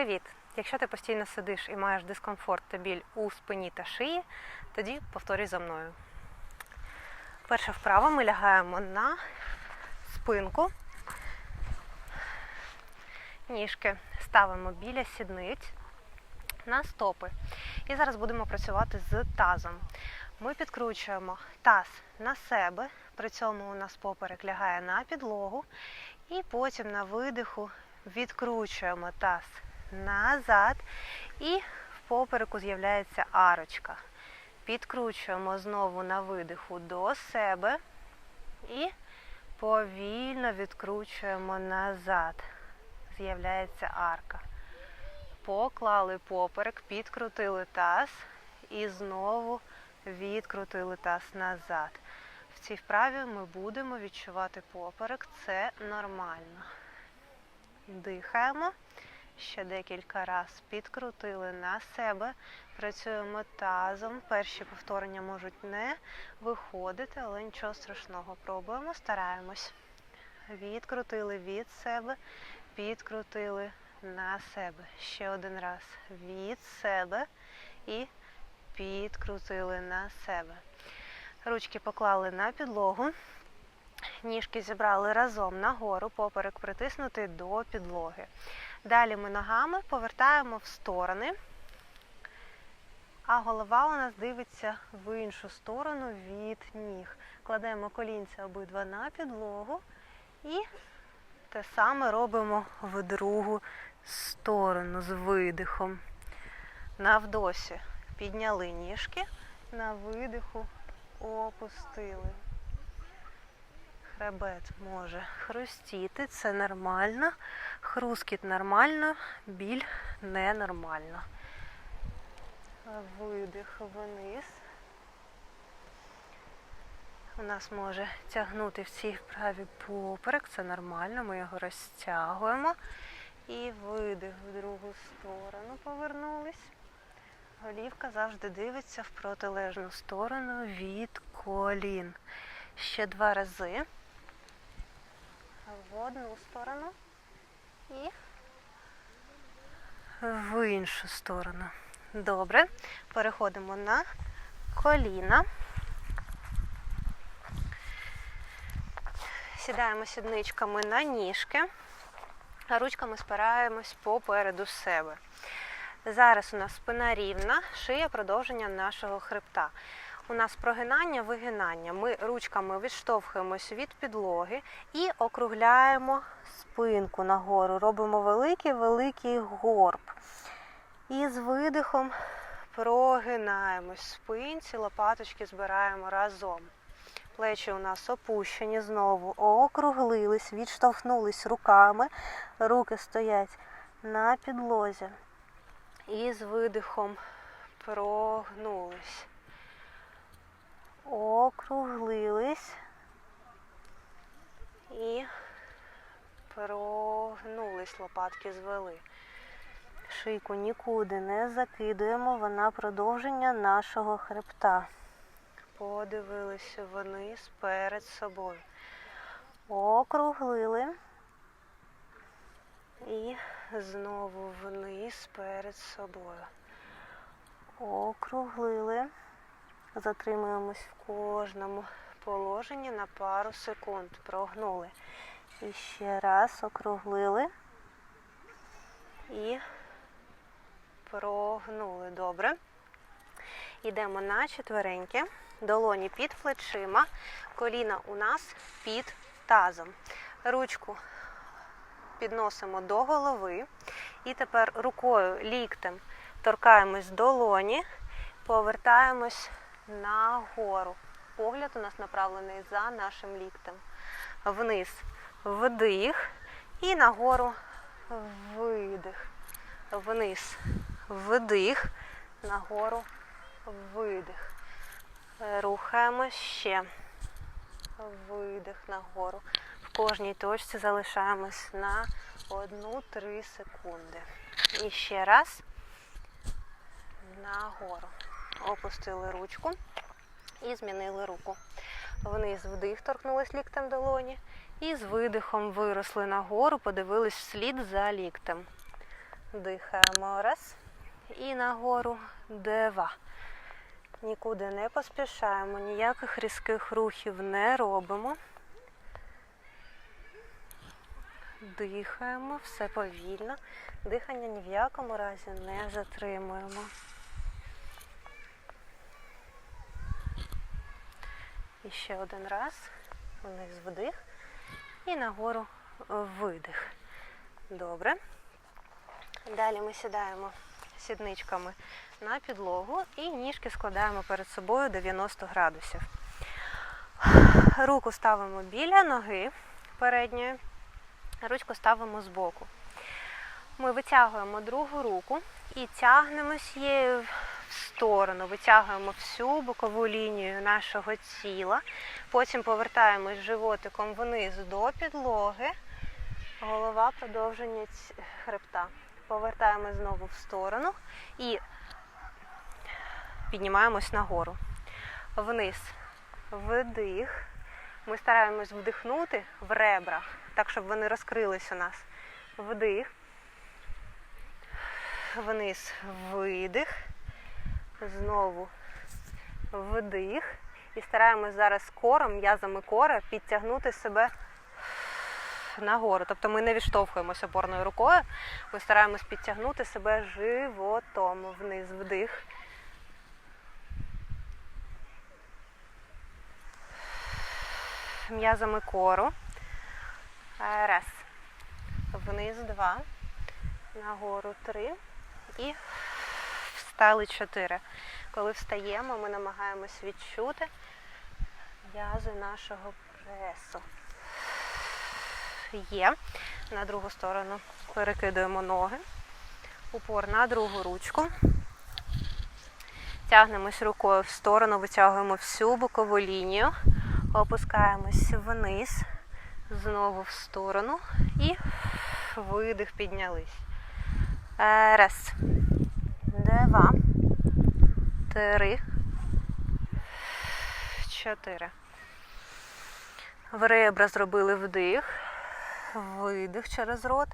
Привіт! Якщо ти постійно сидиш і маєш дискомфорт та біль у спині та шиї, тоді повторюй за мною. Перша вправа ми лягаємо на спинку. Ніжки ставимо біля сідниць на стопи. І зараз будемо працювати з тазом. Ми підкручуємо таз на себе, при цьому у нас поперек лягає на підлогу, і потім на видиху відкручуємо таз назад, і в попереку з'являється арочка. Підкручуємо знову на видиху до себе і повільно відкручуємо назад. З'являється арка. Поклали поперек, підкрутили таз і знову відкрутили таз назад. В цій вправі ми будемо відчувати поперек, це нормально. Дихаємо. Ще декілька разів підкрутили на себе, працюємо тазом. Перші повторення можуть не виходити, але нічого страшного. Пробуємо, стараємось. Відкрутили від себе, підкрутили на себе. Ще один раз. Від себе і підкрутили на себе. Ручки поклали на підлогу. Ніжки зібрали разом нагору, поперек притиснутий до підлоги. Далі ми ногами повертаємо в сторони, а голова у нас дивиться в іншу сторону від ніг. Кладемо колінця обидва на підлогу і те саме робимо в другу сторону з видихом. На вдосі підняли ніжки, на видиху опустили. Хребет може хрустіти, це нормально. Хрускіт нормально, біль ненормально. Видих вниз. У нас може тягнути в цій вправі поперек, це нормально, ми його розтягуємо. І видих в другу сторону повернулись. Голівка завжди дивиться в протилежну сторону від колін. Ще два рази в одну сторону і в іншу сторону. Добре. Переходимо на коліна. Сідаємо сідничками на ніжки, а ручками спираємось попереду себе. Зараз у нас спина рівна, шия продовження нашого хребта. У нас прогинання, вигинання. Ми ручками відштовхуємось від підлоги і округляємо спинку нагору. Робимо великий-великий горб. І з видихом прогинаємось спинці, лопаточки збираємо разом. Плечі у нас опущені знову, округлились, відштовхнулись руками. Руки стоять на підлозі. І з видихом прогнулись округлились і прогнулись, лопатки звели. Шийку нікуди не закидуємо, вона продовження нашого хребта. Подивилися вниз перед собою. Округлили і знову вниз перед собою. Округлили. Затримуємось в кожному положенні на пару секунд. Прогнули. І ще раз округлили і прогнули. Добре. Йдемо на четвереньки. Долоні під плечима. Коліна у нас під тазом. Ручку підносимо до голови. І тепер рукою ліктем торкаємось долоні, повертаємось нагору. Погляд у нас направлений за нашим ліктем. Вниз вдих і нагору видих. Вниз вдих, нагору видих. Рухаємо ще. Видих нагору. В кожній точці залишаємось на 1-3 секунди. І ще раз нагору. Опустили ручку і змінили руку. Вниз вдих, торкнулись ліктем долоні. І з видихом виросли нагору, подивились вслід за ліктем. Дихаємо раз. І нагору два. Нікуди не поспішаємо, ніяких різких рухів не робимо. Дихаємо, все повільно. Дихання ні в якому разі не затримуємо. І ще один раз. Вниз вдих. І нагору видих. Добре. Далі ми сідаємо сідничками на підлогу і ніжки складаємо перед собою 90 градусів. Руку ставимо біля ноги передньої, ручку ставимо збоку. Ми витягуємо другу руку і тягнемось її сторону, витягуємо всю бокову лінію нашого тіла. Потім повертаємось животиком вниз до підлоги. Голова продовження хребта. Повертаємось знову в сторону і піднімаємось нагору. Вниз. Вдих. Ми стараємось вдихнути в ребрах, так, щоб вони розкрились у нас. Вдих. Вниз видих. Знову вдих. І стараємось зараз кором, м'язами кора підтягнути себе нагору. Тобто ми не відштовхуємося опорною рукою, ми стараємось підтягнути себе животом вниз, вдих. М'язами кору. Раз. Вниз два. Нагору три. І встали чотири. Коли встаємо, ми намагаємось відчути м'язи нашого пресу. Є. На другу сторону перекидуємо ноги. Упор на другу ручку. Тягнемось рукою в сторону, витягуємо всю бокову лінію. Опускаємось вниз, знову в сторону і видих піднялись. Е, Раз, два, три, чотири. В ребра зробили вдих, видих через рот,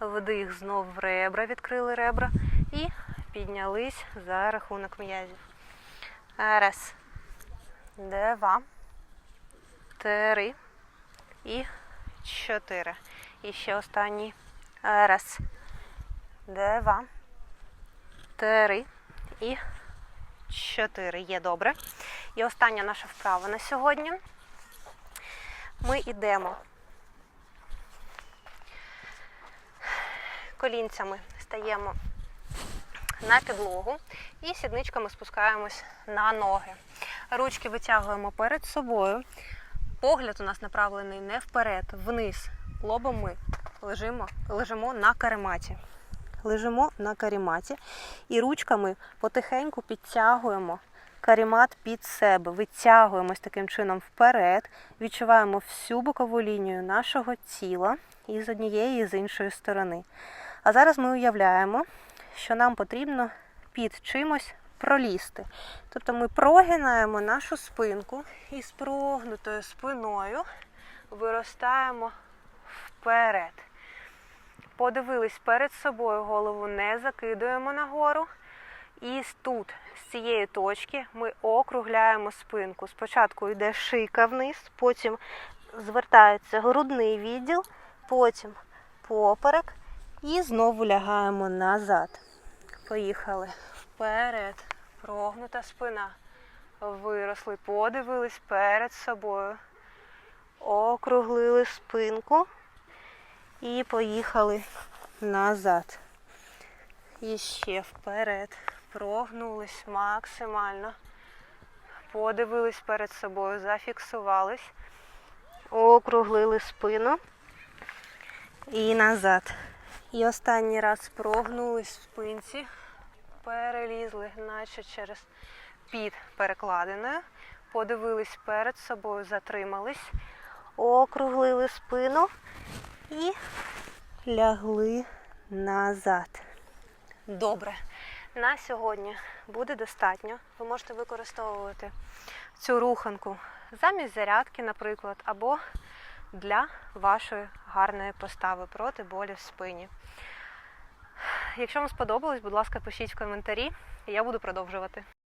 вдих знов в ребра, відкрили ребра і піднялись за рахунок м'язів. Раз, два, три і чотири. І ще останній. Раз, два, три і чотири. Є добре. І остання наша вправа на сьогодні. Ми йдемо колінцями, стаємо на підлогу і сідничками спускаємось на ноги. Ручки витягуємо перед собою. Погляд у нас направлений не вперед, вниз. Лобом ми лежимо, лежимо на карематі. Лежимо на карематі і ручками потихеньку підтягуємо каремат під себе. Витягуємось таким чином вперед, відчуваємо всю бокову лінію нашого тіла і з однієї, і з іншої сторони. А зараз ми уявляємо, що нам потрібно під чимось пролізти. Тобто ми прогинаємо нашу спинку і з прогнутою спиною виростаємо вперед. Подивились перед собою, голову не закидуємо нагору. І тут, з цієї точки, ми округляємо спинку. Спочатку йде шийка вниз, потім звертається грудний відділ, потім поперек і знову лягаємо назад. Поїхали вперед. Прогнута спина. Виросли, подивились перед собою. Округлили спинку і поїхали назад. І ще вперед. Прогнулись максимально. Подивились перед собою, зафіксувались. Округлили спину і назад. І останній раз прогнулись в спинці, перелізли, наче через під перекладиною. Подивились перед собою, затримались, округлили спину і лягли назад. Добре. На сьогодні буде достатньо. Ви можете використовувати цю руханку замість зарядки, наприклад, або для вашої гарної постави проти болі в спині. Якщо вам сподобалось, будь ласка, пишіть в коментарі, і я буду продовжувати.